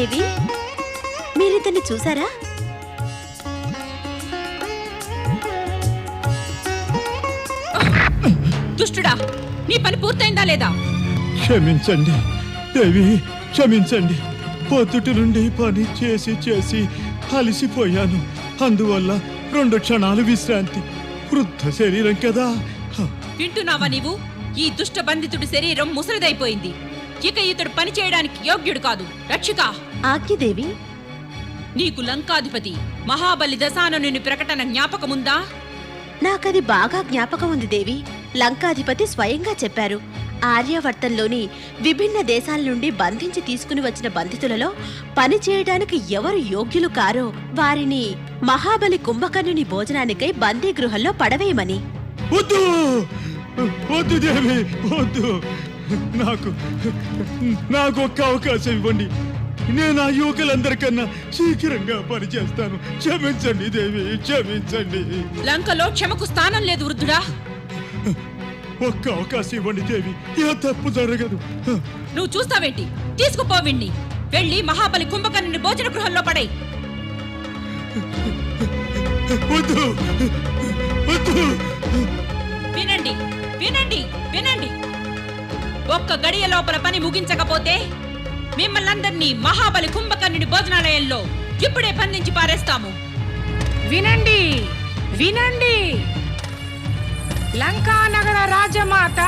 దేవి మీరితన్ని చూసారా? దుష్టుడా నీ పని పూర్తయిందా లేదా? క్షమించండి దేవి క్షమించండి. పొద్దుటి నుండి పని చేసి చేసి అలసిపోయాను. అందువల్ల రెండు క్షణాలు విశ్రాంతి. వృద్ధ శరీరం కదా. హ, వింటున్నావా నీవు? ఈ దుష్ట బంధితుడి శరీరం ముసలిదైపోయింది. ఇక ఇతడు పని చేయడానికి యోగ్యుడు కాదు. రక్షిక! ఆజ్ఞదేవి నీకు లంకాధిపతి మహాబలి దశాననుని ప్రకటన జ్ఞాపకముందా? నాకది బాగా జ్ఞాపకం ఉంది దేవి. లంకాధిపతి స్వయంగా చెప్పారు. ఆర్యావర్తంలోని విభిన్న దేశాల నుండి బంధించి తీసుకుని వచ్చిన బంధితులలో పని చేయడానికి ఎవరు యోగ్యులు కారో వారిని మహాబలి కుంభకర్ణుని భోజనానికై బందీ గృహంలో పడవేయమని. వద్దు! వద్దు దేవి వద్దు! నాకు నాకు ఒక్క అవకాశం ఇవ్వండి. నేను ఆ యువకులందరికన్నా శీఘ్రంగా పనిచేస్తాను. క్షమించండి దేవి క్షమించండి. లంకలో క్షమకు స్థానం లేదు వృద్ధుడా. ఒక్క అవకాశం ఇవ్వండి దేవి ఏ తప్పు జరగదు. నువ్వు చూస్తావేంటి? తీసుకుపోవిణ్ణి వెళ్ళి మహాబలి కుంభకర్ణుని భోజన గృహంలో పడై వద్దు. వద్దు. వినండి వినండి వినండి. ఒక్క గడియ లోపల పని ముగించకపోతే మిమ్మల్ని అందరినీ మహాబలి కుంభకర్ణుని భోజనాలయంలో ఇప్పుడే బంధించి పారేస్తాము. వినండి వినండి. లంకానగర రాజమాత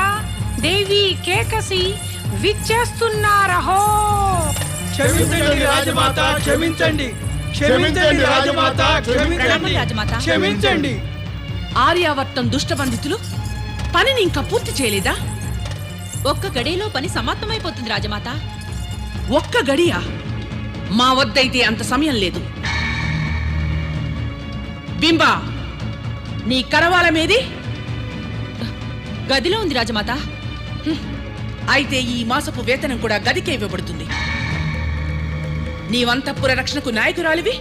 దేవి కేకసి విచ్చేస్తున్నారహో. క్షమించండి రాజమాత క్షమించండి. క్షమించండి రాజమాత క్షమించండి. రాజమాత. క్షమించండి. ఆర్యావర్తం దుష్టబంధితులు పనిని ఇంకా పూర్తి చేయలేదా? ఒక్క గడియలో పని సమాప్తమైపోతుంది రాజమాత. ఒక్క గడియ? మా వద్దయితే అంత సమయం లేదు. బింబా నీ కరవాలమేది గదిలో ఉంది రాజమాత. అయితే ఈ మాసపు వేతనం కూడా గదికే ఇవ్వబడుతుంది. నీవంతఃపుర రక్షణకు నాయకురాలివి?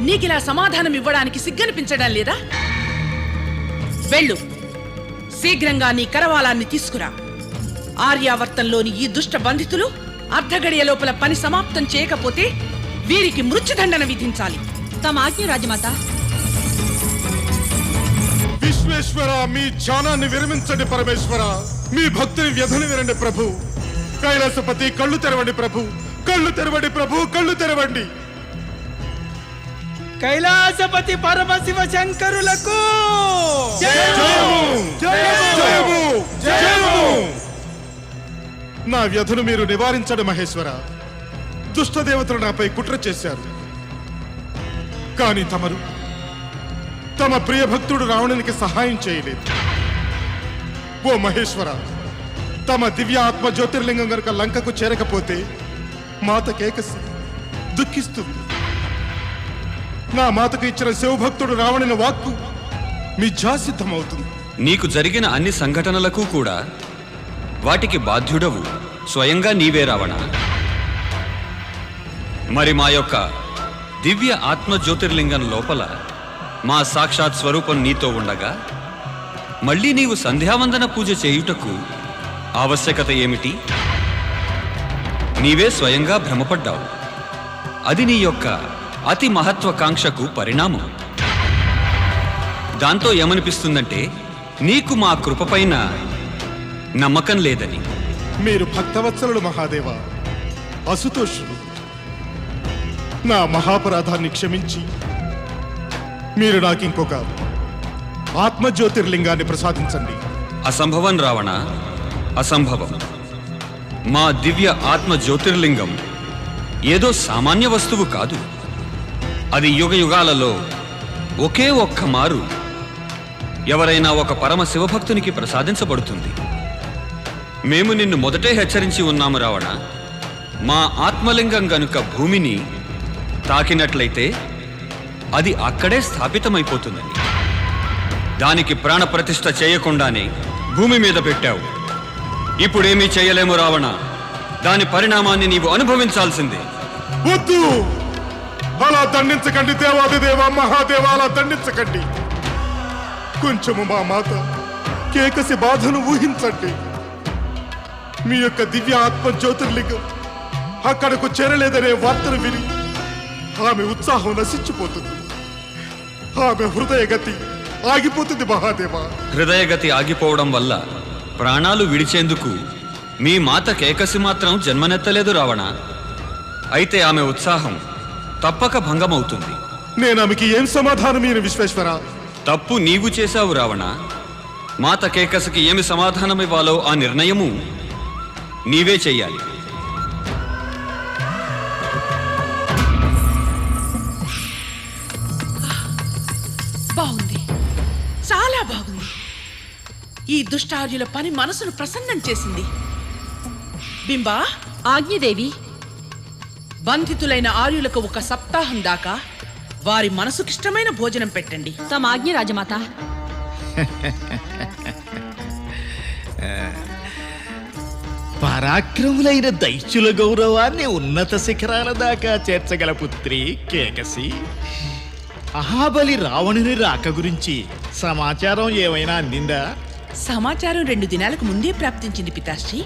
నీకిలా సమాధానం ఇవ్వడానికి సిగ్గనిపించడం లేదా? వెళ్ళు. శీఘ్రంగా నీ కరవాలాన్ని తీసుకురా. ఆర్యావర్తంలోని ఈ దుష్ట బంధితులు అర్ధగడియ లోపల పని సమాప్తం చేయకపోతే వీరికి మృత్యుదండన విధించాలి. తమ ఆజ్ఞ రాజమాత. విశ్వేశ్వర మీ ధ్యానాన్ని విరమించండి పరమేశ్వర. మీ భక్తుని వ్యధని వినండి ప్రభు. కైలాసపతి కళ్ళు తెరవండి ప్రభు. కళ్ళు తెరవండి ప్రభు కళ్ళు తెరవండి. కైలాసపతి పరమశివ శంకరులకు. జయము! జయము! జయము! నా వ్యధను మీరు నివారించండి మహేశ్వర. దుష్టదేవతలు నాపై కుట్ర చేశారు. కానీ తమరు తమ ప్రియ భక్తుడు రావణునికి సహాయం చేయలేదు. ఓ మహేశ్వర తమ దివ్య ఆత్మ జ్యోతిర్లింగం గనుక లంకకు చేరకపోతే మాత కేకసి దుఃఖిస్తుంది. నా మాతకు ఇచ్చిన శివభక్తుడు రావణుని వాక్కు మిథ్యాసిద్ధమవుతుంది నీకు జరిగిన అన్ని సంఘటనలకు కూడా వాటికి బాధ్యుడవు. స్వయంగా నీవే రావణ. మరి మా యొక్క దివ్య ఆత్మ జ్యోతిర్లింగం లోపల మా సాక్షాత్ స్వరూపం నీతో ఉండగా మళ్ళీ నీవు సంధ్యావందన పూజ చేయుటకు ఆవశ్యకత ఏమిటి? నీవే స్వయంగా భ్రమపడ్డావు. అది నీ యొక్క అతి మహత్వకాంక్షకు పరిణామం. దాంతో ఏమనిపిస్తుందంటే నీకు మా కృపపైన నమ్మకం లేదని. మీరు భక్తవత్సలుడు మహాదేవ అసుతోషుడు నా మహాపరాధాన్ని క్షమించి మీరు నాకు ఇంకొక ఆత్మజ్యోతిర్లింగాన్ని ప్రసాదించండి. అసంభవం రావణ అసంభవం. మా దివ్య ఆత్మ జ్యోతిర్లింగం ఏదో సామాన్య వస్తువు కాదు. అది యుగ యుగాలలో ఒకే ఒక్క మారు ఎవరైనా ఒక పరమ శివభక్తునికి ప్రసాదించబడుతుంది. మేము నిన్ను మొదటే హెచ్చరించి ఉన్నాము రావణ. మా ఆత్మలింగం గనుక భూమిని తాకినట్లయితే అది అక్కడే స్థాపితమైపోతుందని. దానికి ప్రాణప్రతిష్ఠ చేయకుండానే భూమి మీద పెట్టావు. ఇప్పుడేమీ చేయలేము రావణ. దాని పరిణామాన్ని నీవు అనుభవించాల్సిందే. వద్దు అలా దండించకండి దేవాదిదేవ మహాదేవ అలా దండించకండి. కొంచెము మా మాత కేకసి బాధను ఊహించండి. మీ యొక్క దివ్య ఆత్మ జ్యోతిర్లింగం అక్కడకు చేరలేదనే వార్తను విని ఆమె ఉత్సాహం నశించిపోతుంది. ఆమె హృదయగతి ఆగిపోతుంది మహాదేవా. హృదయగతి ఆగిపోవడం వల్ల ప్రాణాలు విడిచేందుకు మీ మాత కేకసి మాత్రం జన్మనెత్తలేదు రావణ. అయితే ఆమె ఉత్సాహం తప్పక భంగమవుతుంది. నేను ఆమెకి ఏం సమాధానం ఈయన విశ్వేశ్వర? తప్పు నీవు చేశావు రావణ. మాత కేకసకి ఏమి సమాధానమివ్వాలో ఆ నిర్ణయము నీవే చెయ్యాలి. బాగుంది. చాలా బాగుంది. ఈ దుష్టార్యుల పని మనసును ప్రసన్నం చేసింది. బింబా ఆజ్ఞదేవి బంధితులైన ఆర్యులకు ఒక సప్తాహం దాకా వారి మనసుకిష్టమైన భోజనం పెట్టండి. తమ ఆజ్ఞ రాజమాత. పరాక్రములైన దైత్యుల గౌరవాన్ని ఉన్నత శిఖరాల దాకా చేర్చగల పుత్రి కేకసి. అహాబలి రావణుని రాక గురించి సమాచారం ఏమైనా అందిందా? సమాచారం రెండు దినాలకు ముందే ప్రాప్తించింది పితాశ్రీ.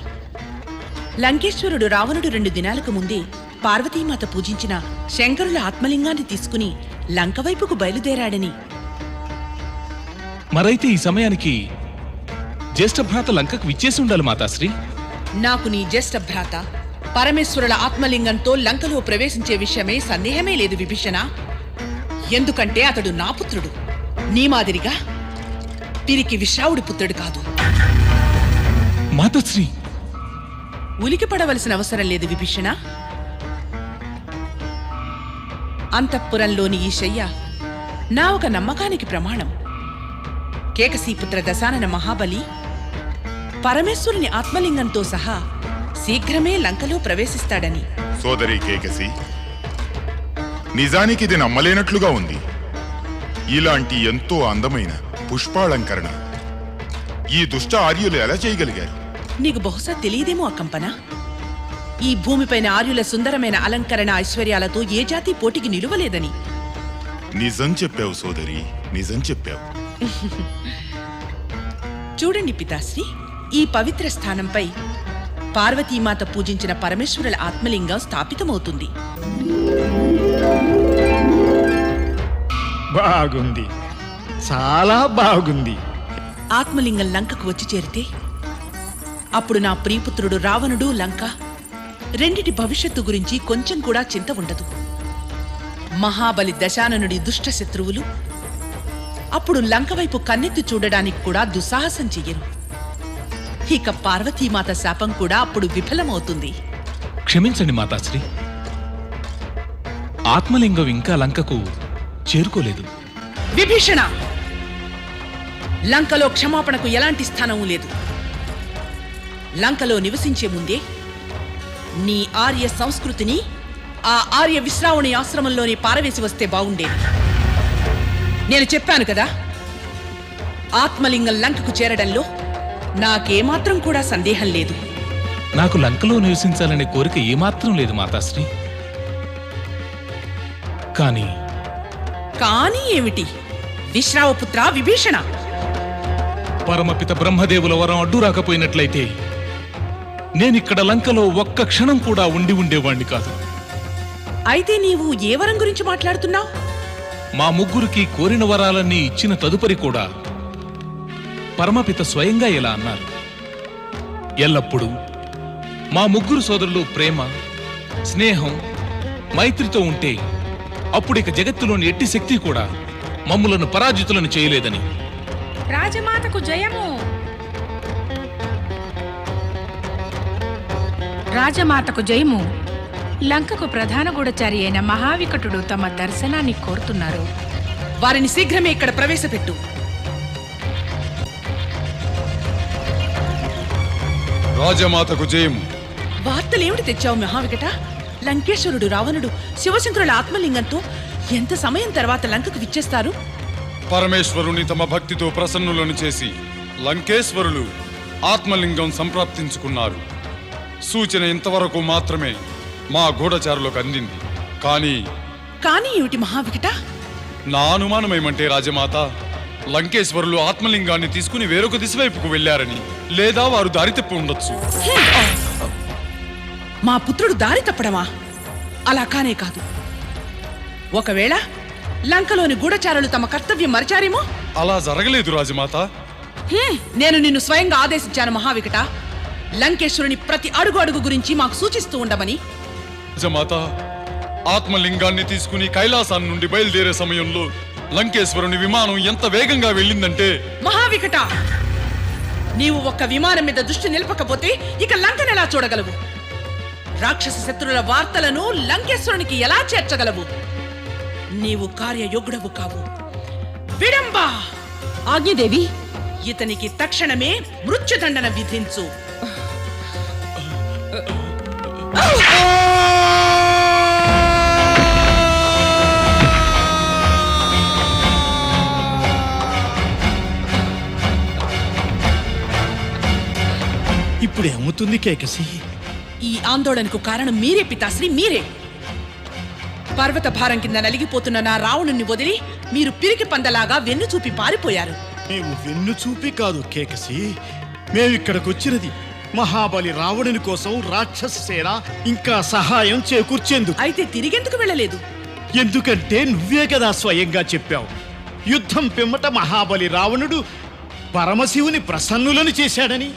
లంకేశ్వరుడు రావణుడు రెండు దినాలకు ముందే పార్వతీమాత పూజించిన శంకరుల ఆత్మలింగాన్ని తీసుకుని లంక వైపుకు బయలుదేరాడని. మరైతే ఈ సమయానికి జ్యేష్ఠ భ్రాత లంకకు విచ్చేసి ఉండాలి మాతాశ్రీ. నాకు నీ జ్యేష్ఠ భ్రాత పరమేశ్వరుల ఆత్మలింగంతో లంకలో ప్రవేశించే విషయమే సందేహమే లేదు విభీషణ. ఎందుకంటే అతడు నా పుత్రుడు. నీ మాదిరిగా తిరిగి విశ్రావుడి పుత్రుడు కాదు. మాతాశ్రీ! ఉలికి పడవలసిన అవసరం లేదు విభీషణ. అంతఃపురంలోని ఈ శయ్య నా ఒక నమ్మకానికి ప్రమాణం. కేకసీపుత్ర దశానన మహాబలి పరమేశ్వరుని ఆత్మలింగంతో సహా శీఘ్రమే లంకలో ప్రవేశిస్తాడని. సోదరి కేకసి నిజానికి ఇది నమ్మలేనట్లుగా ఉంది. ఇలాంటి ఎంతో అందమైన పుష్పాలంకరణ ఈ దుష్ట ఆర్యులు ఎలా చేయగలిగారు? నీకు బహుశా తెలియదేమో అకంపన. ఈ భూమిపైన ఆర్యుల సుందరమైన అలంకరణ ఐశ్వర్యాలతో ఏ జాతి పోటీకి నిలువలేదని. నిజం చెప్పావు సోదరి నిజం చెప్పావు. చూడండి పితాశ్రీ ఈ పవిత్ర స్థానంపై పార్వతీమాత పూజించిన పరమేశ్వరుల ఆత్మలింగం స్థాపితమవుతుంది. బాగుంది. చాలా బాగుంది. ఆత్మలింగం లంకకు వచ్చి చేరితే అప్పుడు నా ప్రియపుత్రుడు రావణుడు లంక రెండిటి భవిష్యత్తు గురించి కొంచెం కూడా చింత ఉండదు. మహాబలి దశాననుడి దుష్ట శత్రువులు అప్పుడు లంక వైపు కన్నెత్తి చూడడానికి కూడా దుస్సాహసం చెయ్యరు. ఇక పార్వతీమాత శాపం కూడా అప్పుడు విఫలమవుతుంది. క్షమించండి మాతాశ్రీ. ఆత్మలింగం ఇంకా లంకకు చేరుకోలేదు. విభీషణ! లంకలో క్షమాపణకు ఎలాంటి స్థానము లేదు. లంకలో నివసించే ముందే నీ ఆర్య సంస్కృతిని ఆ ఆర్య విశ్రావణి ఆశ్రమంలోనే పారవేసి వస్తే బాగుండేది. నేను చెప్పాను కదా ఆత్మలింగం లంకకు చేరడంలో నాకేమాత్రం కూడా సందేహం లేదు. నాకు లంకలో నివసించాలనే కోరిక ఏమాత్రం లేదు మాతాశ్రీ. కానీ కానీ ఏమిటి? విశ్రావపుత్ర విభీషణ. పరమపిత బ్రహ్మదేవుల వరం అడ్డు రాకపోయినట్లయితే నేనిక్కడ లంకలో ఒక్క క్షణం కూడా ఉండి ఉండేవాణ్ణి కాదు. అయితే నీవు ఏ వరం గురించి మాట్లాడుతున్నావు? మా ముగ్గురికి కోరిన వరాలన్నీ ఇచ్చిన తదుపరి కూడా పరమపిత స్వయంగా ఇలా అన్నారు. ఎల్లప్పుడూ మా ముగ్గురు సోదరులు ప్రేమ స్నేహం మైత్రితో ఉంటే అప్పుడు ఇక జగత్తులోని ఎట్టి శక్తి కూడా మమ్ములను పరాజితులను చేయలేదని. రాజమాతకు జయము. రాజమాతకు జయము. లంకకు ప్రధాన గూఢచారి అయిన మహావికటుడు తమ దర్శనాన్ని కోరుతున్నారు. వారిని శీఘ్రమే ఇక్కడ ప్రవేశపెట్టు. రాజమాతకు జయము వార్తలేమిటి తెచ్చావు మహావికట? లంకేశ్వరుడు రావణుడు శివశంకరుల ఆత్మలింగంతో ఎంత సమయం తర్వాత లంకకు విచ్చేస్తారు? పరమేశ్వరుని తమ భక్తితో ప్రసన్నులను చేసి లంకేశ్వరులు ఆత్మలింగం సంప్రాప్తించుకున్నారు. సూచన ఇంతవరకు మాత్రమే మా గూఢచారులకు అందింది. కానీ కానీ ఏమిటి మహావికట? నా అనుమానం ఏమంటే రాజమాత లంకేశ్వరులు ఆత్మలింగాన్ని తీసుకుని వేరొక దిశ వైపుకు వెళ్ళారని లేదా వారు దారి తప్పి ఉండొచ్చు. మా పుత్రుడు దారి తప్పడమా? అలా కానే కాదు. ఒకవేళ లంకలోని గూఢచారులు తమ కర్తవ్యం మరిచారేమో? అలా జరగలేదు రాజమాత. నేను నిన్ను స్వయంగా ఆదేశించాను మహావికట. లంకేశ్వరుని ప్రతి అడుగు అడుగు గురించి మాకు సూచిస్తూ ఉండమని. రాజమాత ఆత్మలింగాన్ని తీసుకుని కైలాసాన్ని నుండి బయలుదేరే సమయంలో లంకేశ్వరుని విమానం ఎంత వేగంగా వెళ్ళిందంటే మహావికట! నీవు ఒక్క విమానం మీద దృష్టి నిలపకపోతే ఇక లంకను ఎలా చూడగలవు? రాక్షస శత్రుల వార్తలను లంకేశ్వరునికి ఎలా చేర్చగలవు? నీవు కార్యయోగుడవు కావు. విడంబా! ఆజ్ఞదేవి! ఇతనికి తక్షణమే మృత్యుదండన విధించు. ఇప్పుడు ఏమవుతుంది కేకసి ఈ ఆందోళనకు కారణం మీరే పితాశ్రీ మీరే. పర్వత భారం కింద నలిగిపోతున్న నా రావణుణ్ణి వదిలి మీరు పిరికి పందలాగా వెన్ను చూపి పారిపోయారు. మేము వెన్ను చూపి కాదు కేకసి మేమిక్కడికి వచ్చినది మహాబలి రావణుని కోసం రాక్షస సేన ఇంకా సహాయం చేకూర్చేందుకు. అయితే తిరిగెందుకు వెళ్ళలేదు? ఎందుకంటే నువ్వే కదా స్వయంగా చెప్పావు. యుద్ధం పిమ్మట మహాబలి రావణుడు పరమశివుని ప్రసన్నులను చేశాడని.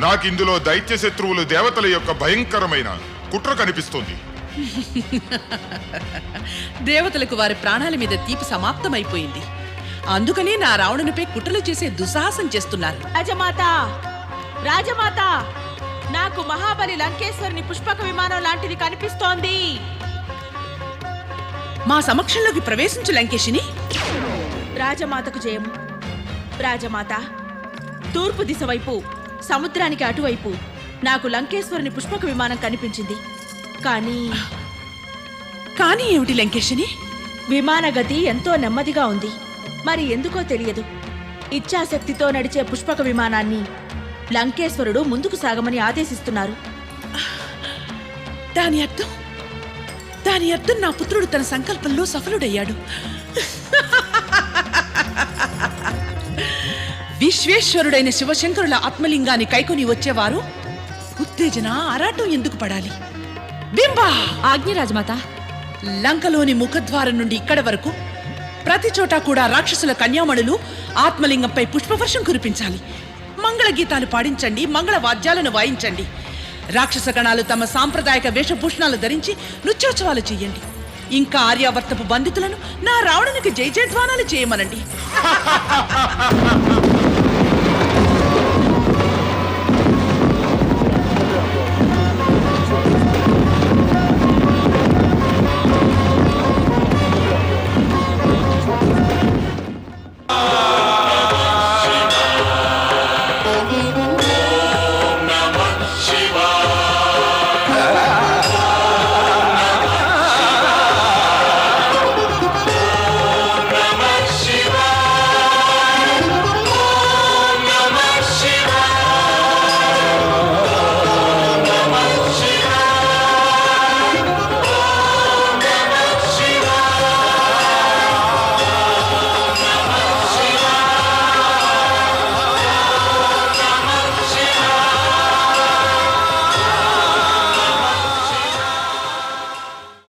నాకిందులో దైత్య శత్రువులు దేవతల యొక్క భయంకరమైన కుట్ర కనిపిస్తోంది. దేవతలకు వారి ప్రాణాల మీద తీపి సమాప్తమైపోయింది. అందుకనే నా రావణునిపై కుట్రలు చేసే దుస్సాహసం చేస్తున్నారు. రాజమాత రాజమాత! నాకు మహాబలి లంకేశ్వరుని పుష్పక విమానం లాంటిది కనిపిస్తోంది. మా సమక్షంలోకి ప్రవేశించు లంకేషిని రాజమాతకు జయము. రాజమాత తూర్పు దిశ వైపు సముద్రానికి అటువైపు. నాకు లంకేశ్వరుని పుష్పక విమానం కనిపించింది. కానీ కానీ ఏమిటి లంకేషిని విమాన గతి ఎంతో నెమ్మదిగా ఉంది. మరి ఎందుకో తెలియదు. ఇచ్ఛాశక్తితో నడిచే పుష్పక విమానాన్ని లంకేశ్వరుడు ముందుకు సాగమని ఆదేశిస్తున్నారు. దాని అర్థం దాని అర్థం నా పుత్రుడు తన సంకల్పంలో సఫలుడయ్యాడు. విశ్వేశ్వరుడైన శివశంకరుల ఆత్మలింగాన్ని కైకొని వచ్చేవారు. ఉత్తేజన ఆరాటం ఎందుకు పడాలి? బింబా! ఆజ్ఞ రాజమాత లంకలోని ముఖద్వారం నుండి ఇక్కడి వరకు ప్రతి చోట కూడా రాక్షసుల కన్యామణులు ఆత్మలింగంపై పుష్పవర్షం కురిపించాలి. మంగళ గీతాలు పాడించండి మంగళ వాద్యాలను వాయించండి. రాక్షస గణాలు తమ సాంప్రదాయక వేషభూషణాలు ధరించి నృత్యోత్సవాలు చేయండి. ఇంకా ఆర్యావర్తపు బంధితులను నా రావణునికి జై జయధ్వానాలు చేయమనండి.